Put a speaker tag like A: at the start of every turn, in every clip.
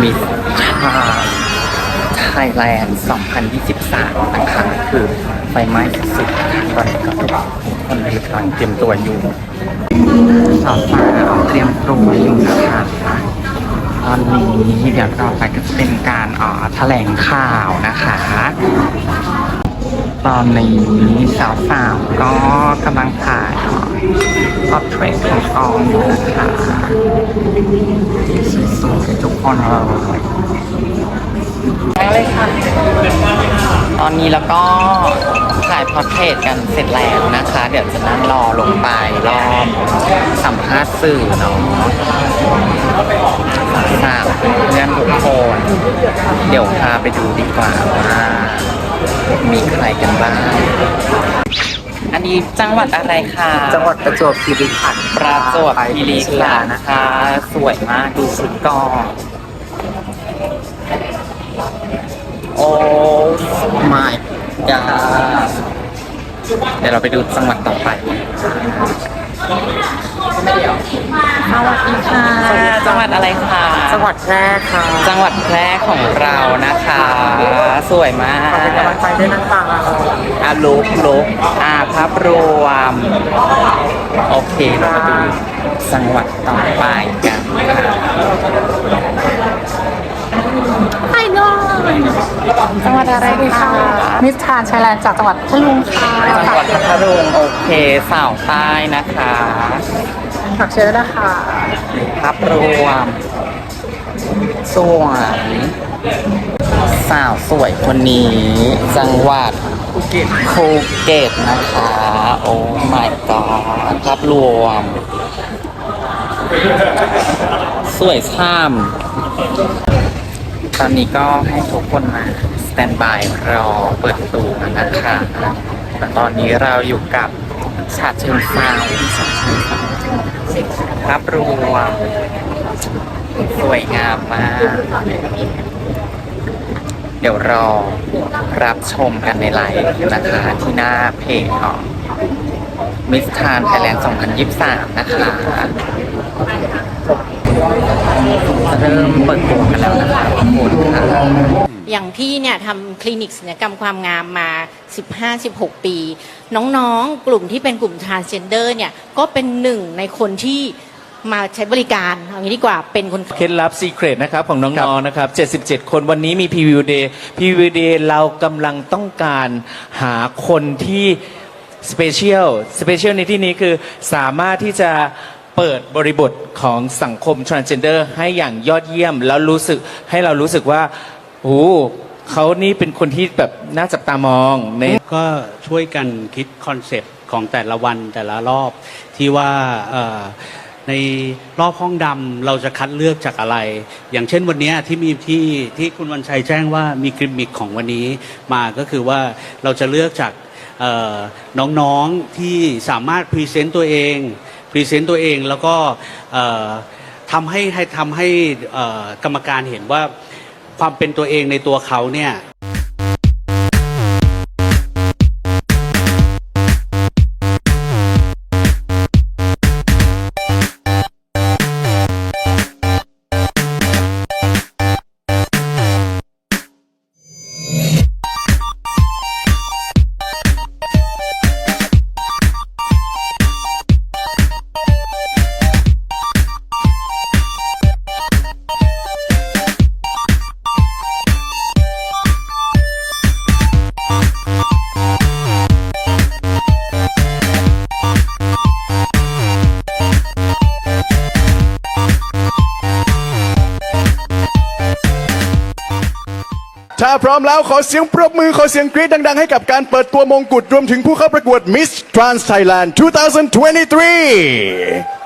A: มิสทาไทยแลนด์ 2023 นะคะคือไฟไหม้สุดๆตอนนี้ก็ทุกคนกำลังเตรียมตัวอยู่สาวสาวเตรียมตัวอยู่นะคะตอนนี้เดี๋ยวต่อไปก็จะเป็นการอ่อแถลงข่าวนะคะ ตอนนี้สาวๆก็กำลังถ่าย พอร์เทรตของกองนะคะสวยๆทุกคนเลยเลยค่ะ ตอนนี้แล้วก็ถ่ายพอร์เทรตกันเสร็จแล้วนะคะ เดี๋ยวจะนั่งรอลงไปรอบสัมภาษณ์สื่อเนาะฝากเพื่อนทุกคนเดี๋ยวพาไปดูดีกว่าว่ามีใครกันบ้าง นนี้จังหวัดอะไรคะ
B: จังหวัดประจวบคีรีขันธ์
A: ประจวบคีรีขันธ์
B: นะ
A: นะคะ สวยมากดูชุดก่อนโอ้ my god เดี๋ยวเราไปดูจังหวัดต่อไปสวัสดีค่ะจังหวัดอะไรคะ
B: จังหวัดแพร่ค่ะ
A: จังหวัดแพร่ของเรานะคะ สวยมา
B: ขอเป็นกำลัง
A: ก
B: ใจด้วยนะคะ
A: อาลุกลุกอ่าภาพรวม โอเคเรามาดูจังหวัดต่อไปกันค่ะ
B: ไอ้น้อง
A: จังหวัดอะไรดีคะ
B: มิสทานไทยแลนด์จากจังหวัดพัทลุงค่ะ
A: จังหวัดพัทลุงโอเคสาวใต้นะคะ
B: ฝากเชิญนะคะ
A: ภาพรวมสวย สาวสวยคนนี้จังหวัด
B: ภูเก็ต
A: ภูเก็ตนะคะ โอ้ my god ภาพรวม สวยช่ำตอนนี้ก็ให้ทุกคนมาสแตนบายรอเปิดตูนะคะแต่ตอนนี้เราอยู่กับชาติเชิงเซาภาพรวม สวยงามมาก เดี๋ยวรอรับชมกันในไลฟ์นะคะที่หน้าเพจของมิสทานไทยแลนด์2023 นะคะจะเริ่มเปิดตัวกันแล้วนะคะทุกคนค่ะ
C: อย่างพี่เนี่ยทำคลินิกศัลยกรรมความงามมา 15-16 ปี น้องๆ กลุ่มที่เป็นกลุ่ม transgender เนี่ย ก็เป็นหนึ่งในคนที่ มาใช้บริการเอางี้ดีกว่าเป็นคน
D: เคล็ดลับซีเครตนะครับของน้องๆนะครับ 77 คนวันนี้มี PVD Day PVD Day เรากำลังต้องการหาคนที่สเปเชียลสเปเชียลในที่นี้คือสามารถที่จะเปิดบริบทของสังคม transgender ให้อย่างยอดเยี่ยม แล้วรู้สึกให้เรารู้สึกว่าโอ้โหเขานี่เป็นคนที่แบบน่าจับตามองใน
E: ก็ช่วยกันคิดคอนเซปต์ของแต่ละวันแต่ละรอบที่ว่าเอ่อ ในรอบห้องดำเราจะคัดเลือกจากอะไร อย่างเช่นวันนี้ที่มีที่ที่คุณวันชัยแจ้งว่ามีกริมมิกของวันนี้มาก็คือว่าเราจะเลือกจากน้องๆที่สามารถพรีเซนต์ตัวเองพรีเซนต์ตัวเองแล้วก็ทำให้ให้ทำให้กรรมการเห็นว่าความเป็นตัวเองในตัวเขาเนี่ย
F: ถ้าพร้อมแล้วขอเสียงปรบมือ ขอเสียงกรี๊ดดัง ๆ ให้กับการเปิดตัวมงกุฎรวมถึงผู้เข้าประกวด Miss Trans Thailand 2023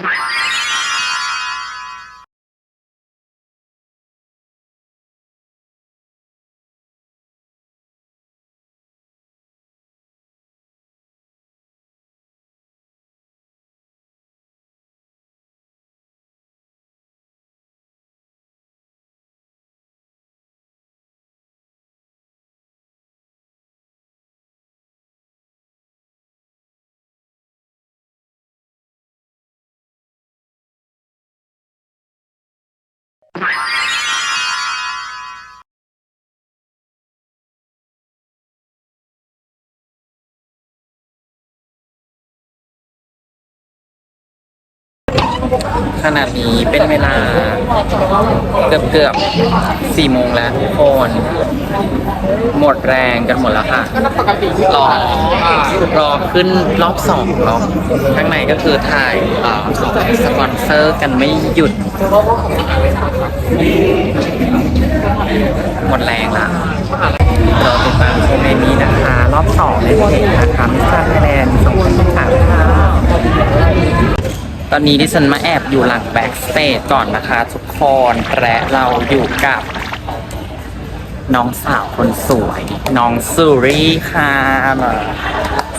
F: Ah!
A: ขณะนี้เป็นเวลาเกือบเกือบสี่โมงแล้วทุกคนหมดแรงกันหมดแล้วค่ะรอรอขึ้นรอบสองรอบข้างในก็คือถ่ายสปอนเซอร์กันไม่หยุด หมดแรงละเราติดตามชมในนี้นะคะ รอบสองในเพจนะคะมิสเตอร์ไทยแลนด์สองพันสิบสามค่ะ ตอนนี้ดิฉันมาแอบอยู่หลังแบ็กสเตจก่อนนะคะทุกคนและเราอยู่กับน้องสาวคนสวย น้องสุรีค่ะมา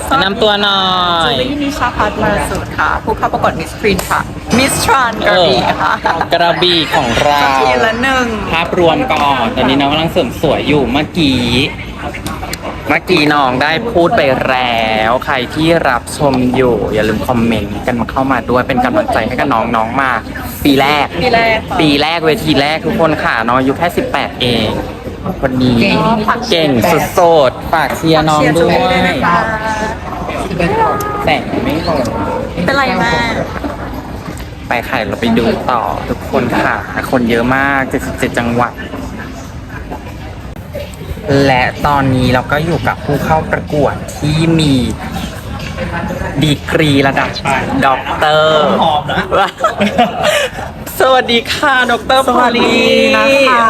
A: แนะนำตัวหน่อย
B: ลินิชาพัฒน์มาสุดค่ะ ผู้เข้าประกวดมิสทรีนค่ะ มิสทรานกระบี่ค่ะ
A: เออกระบี่ของเรา
B: ทีละหนึ่ง
A: ภาพรวมก่อน ตอนนี้น้องกำลังเสริมสวยอยู่เมื่อกี้ เมื่อกี้น้องได้พูดไปแล้ว ใครที่รับชมอยู่ อย่าลืมคอมเมนต์กันมาเข้ามาด้วยเป็นกำลังใจให้กับน้องน้องมา ปีแรก
B: ปีแรกค่ะ
A: ปีแรกเวทีแรกทุกคนค่ะน้องอายุแค่ 18 เองคนนี้
B: เก่ง
A: เก่งสุดๆฝากเชียร์น้องด้วยแต่งไม่ลง
B: เป็นไรมาก
A: ไปค่ะเราไปดูต่อทุกคนค่ะ คนเยอะมาก 77 จังหวัด และตอนนี้เราก็อยู่กับผู้เข้าประกวดที่มีดีกรีระดับด็อกเตอร์สวัสดีค่ะดรพอลลีนะคะ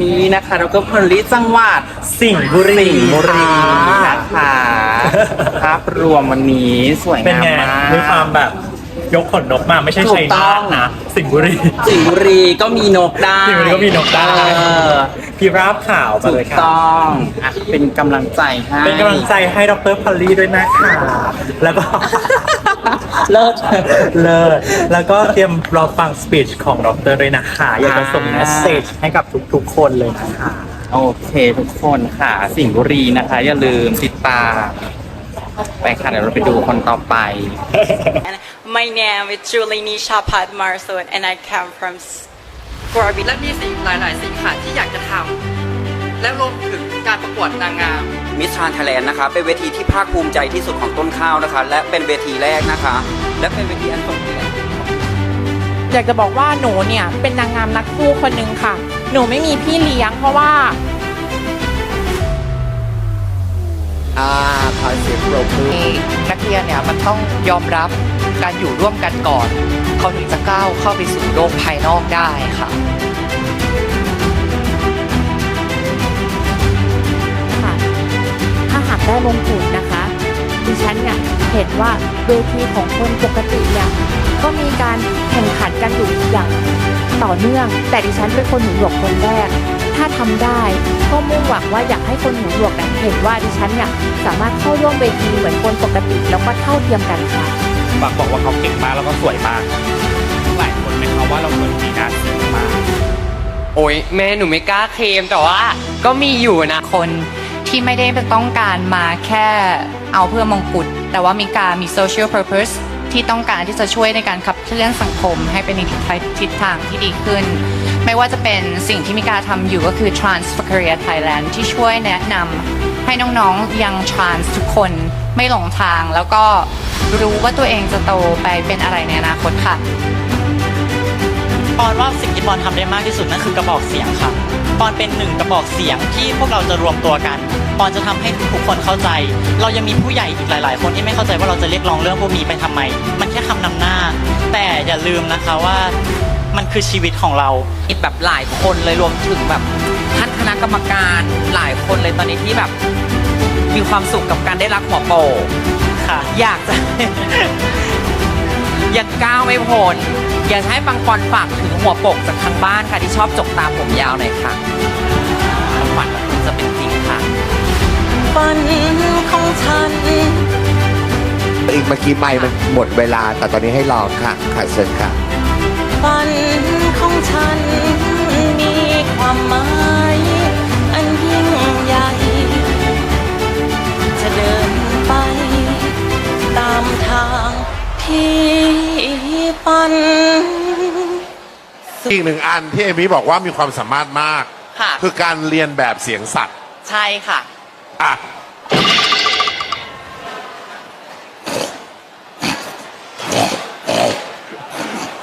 A: นี่นะคะดรพอลลีจังหวัด
G: สิ่งห์บุรี
A: สิงห์บุรีนะคะภาพรวมวันนี้สวย
G: เป็น
A: งาม
G: ไง
A: มาก
G: มีความแบบ ยกขนนกมาไม่ใช่
A: ถูก
G: ชัย
A: ต้
G: นา
A: อ
G: ท
A: ง
G: นะสิงห์บุรี
A: สิงห์บุรีก็มีนกได้
G: สิงห์บุรีก็มีนกได้
A: เออ
G: พีราบข่าวมา
A: ถู
G: เล
A: ก
G: ยค่ะ
A: ต้องอะเป็นกำลังใจให้
G: เป็นกำลังใจให้ดรพอลลี่ด้วยนะคะ แล้วก็
A: เลิศ
G: เลิศ แล้วก็เตรียมรอฟังสปีชของดรด้วยนะคะ อยากจะส่ง
A: อ่า
G: เมสเซจให้กับทุกๆคนเลยนะคะ
A: โอเคทุกคนค่ะ สิงห์บุรีนะคะ อย่าลืมติดตามไปค่ะเดี๋ยวเราไปดูคนต่อไป
H: My name is Julie Nisha Padmarson and I come from Gorabi
I: และมีสิ่งหลาย ๆ สิ่งค่ะที่อยากจะทำและรวมถึงการประกวดนางงาม
J: มิสทรานไทยแลนด์นะคะเป็นเวทีที่ภาคภูมิใจที่สุดของต้นข้าวนะคะ และเป็นเวทีแรกนะคะ และเป็นเวทีอันทรงเกียรติ
K: อยากจะบอกว่าหนูเนี่ยเป็นนางงามนักคู่คนหนึ่งค่ะ หนูไม่มีพี่เลี้ยงเพราะว่า
F: อ่าขอเสียงปรบมือ
I: นักเรียนเนี่ยมันต้องยอมรับการอยู่ร่วมกันก่อน เขาถึงจะก้าวเข้าไปสู่โลกภายนอกได้ค่ะ
K: ค่ะ ถ้าหากได้มงกุฎนะคะ ดิฉันเนี่ยเห็นว่าเวทีของคนปกติเนี่ยก็มีการแข่งขันกันอยู่อย่างต่อเนื่อง แต่ดิฉันเป็นคนหูหนวกคนแรก ถ้าทำได้ ก็มุ่งหวังว่าอยากให้คนหูหนวกเนี่ยเห็นว่าดิฉันเนี่ยสามารถเข้าร่วมเวทีเหมือนคนปกติแล้วก็เท่าเทียมกันค่ะ
G: ฝากบอกว่าเขาเก่งมากแล้วก็สวยมากหลายคนไหมคะว่าเราเหมือนมีหน้าสีมาก
I: โอ้ยแม่หนูไม่กล้าเคลมแต่ว่า ก็มีอยู่นะ
H: คนที่ไม่ได้ต้องการมาแค่เอาเพื่อมงกุฎแต่ว่ามีการมี social purpose ที่ต้องการที่จะช่วยในการขับเคลื่อนสังคมให้เป็นในทิศทางที่ดีขึ้น ไม่ว่าจะเป็นสิ่งที่มีการทำอยู่ก็คือ Trans for Korea Thailand ที่ช่วยแนะนำให้น้องๆยัง trans ทุกคนไม่หลงทาง แล้วก็รู้ว่าตัวเองจะโตไปเป็นอะไรในอนาคตค่ะ
L: ปอนว่าสิ่งที่ปอนทำได้มากที่สุดนั่นคือกระบอกเสียงค่ะ ปอนเป็นหนึ่งกระบอกเสียงที่พวกเราจะรวมตัวกัน ปอนจะทำให้ทุกคนเข้าใจ เรายังมีผู้ใหญ่อีกหลาย ๆ คนที่ไม่เข้าใจว่าเราจะเรียกร้องเรื่องพวกนี้ไปทำไม มันแค่คำนำหน้า แต่อย่าลืมนะคะว่า มันคือชีวิตของเรา
I: แบบหลายคนเลยรวมถึงแบบท่านคณะกรรมการหลายคนเลยตอนนี้ที่แบบ มีความสุขกับการได้รับหัวโปก
L: ค่ะ
I: อยากจะ ยังก้าวไม่พ้นอยากให้ปังปอนฝากถึงหัวปกจากทางบ้านค่ะที่ชอบจกตาผมยาวหน่อยค่ะฝันของคุณจะเป็นจริงค่ะ
M: ฝันของฉัน
N: อีกเมื่อกี้ไม่มันหมดเวลา แต่ตอนนี้ให้ลองค่ะค่ะเชิญค่ะ
M: ฝันของฉันมีความหมาย อันยิ่งใหญ่ จะเดินไป ตามทางที่ฝัน
O: อีกหนึ่งอันที่เอมี่บอกว่ามีความสามารถมาก
I: ค่ะ
O: คือการเรียนแบบเสียงสัตว์
I: ใช่ค่ะ
O: อะ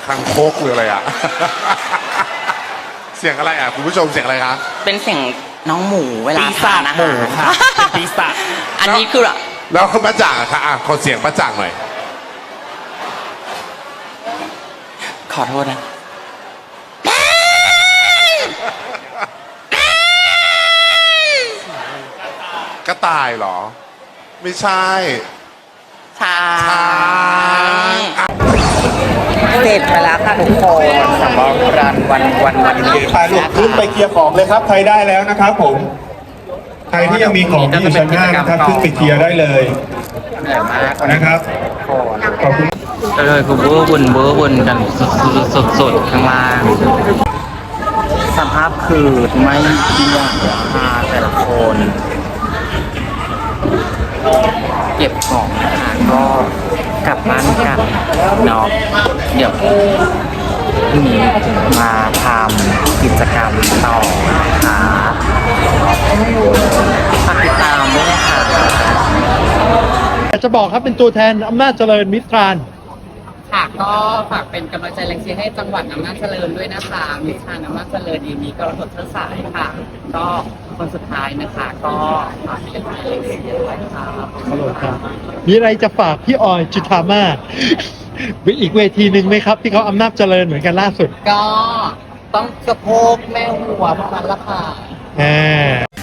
O: คังคกหรืออะไรอะ เสียงอะไรอะคุณผู้ชมเสียงอะไรคะ
I: เป็นเสียงน้องหมูเวลา
P: ปีศา
I: ทา
P: จ
I: นอา
P: หมู
I: หาร
P: ค่ะเป็นปีศาจ
I: อันนี้คือแบบ
O: แล้วคุณป้าจ่างอะคะอะขอเสียงป้าจ่างหน่อย
I: ขอโทษนะ
O: กระต่ายเหรอ ไม่ใช่
I: ช้า
O: ช้าง
I: ง
O: อะ
A: เสร็จไปแล้วค่ะทุกคนสำหรับรันวันวันวันนี้
F: ถ่ายรูปขึ้นไปเคลียร์ของเลยครับ ใครได้แล้วนะครับผม ใครที่ยังมีของที่อยู่ชั้นหน้านะครับขึ้นไปเคลียร์ได้เลย
A: เหนื่อยมาก
F: นะครับ ขอบคุณ
A: ก็เลยคือเบื้อบุญเบื้อบุญกันสุดสุดๆข้างล่างสภาพคือไม่เที่ยงค่ะแต่ละคน เก็บของนะคะก็ กลับบ้านกันเนาะเดี๋ยวพรุ่งนี้มาทำกิจกรรมต่อนะคะฝากติดตามด้วยนะคะ
F: จะบอกครับเป็นตัวแทนอำนาจเจริญมิตรทราน
Q: ค่ะก็ฝากเป็นกำลังใจแรงเชียร์ให้จังหวัดอำนาจเจริญด้วยนะคะมิชานอำนาจเจริญดีนี้ก็รถเชื้อสายค่ะ ก็คนสุดท้ายนะคะ ก็ฝากเป็นกำลังใจแรงเชียร์ด้วยค่ะ
F: มีอะไรจะฝากพี่ออยจุธามาศอีกเวทีหนึ่งไหมครับ ที่เขาอำนาจเจริญเหมือนกันล่าสุด
Q: ก็ต้องสะโพกแม่หัวพวกนั้นละค่ะ
F: อ่า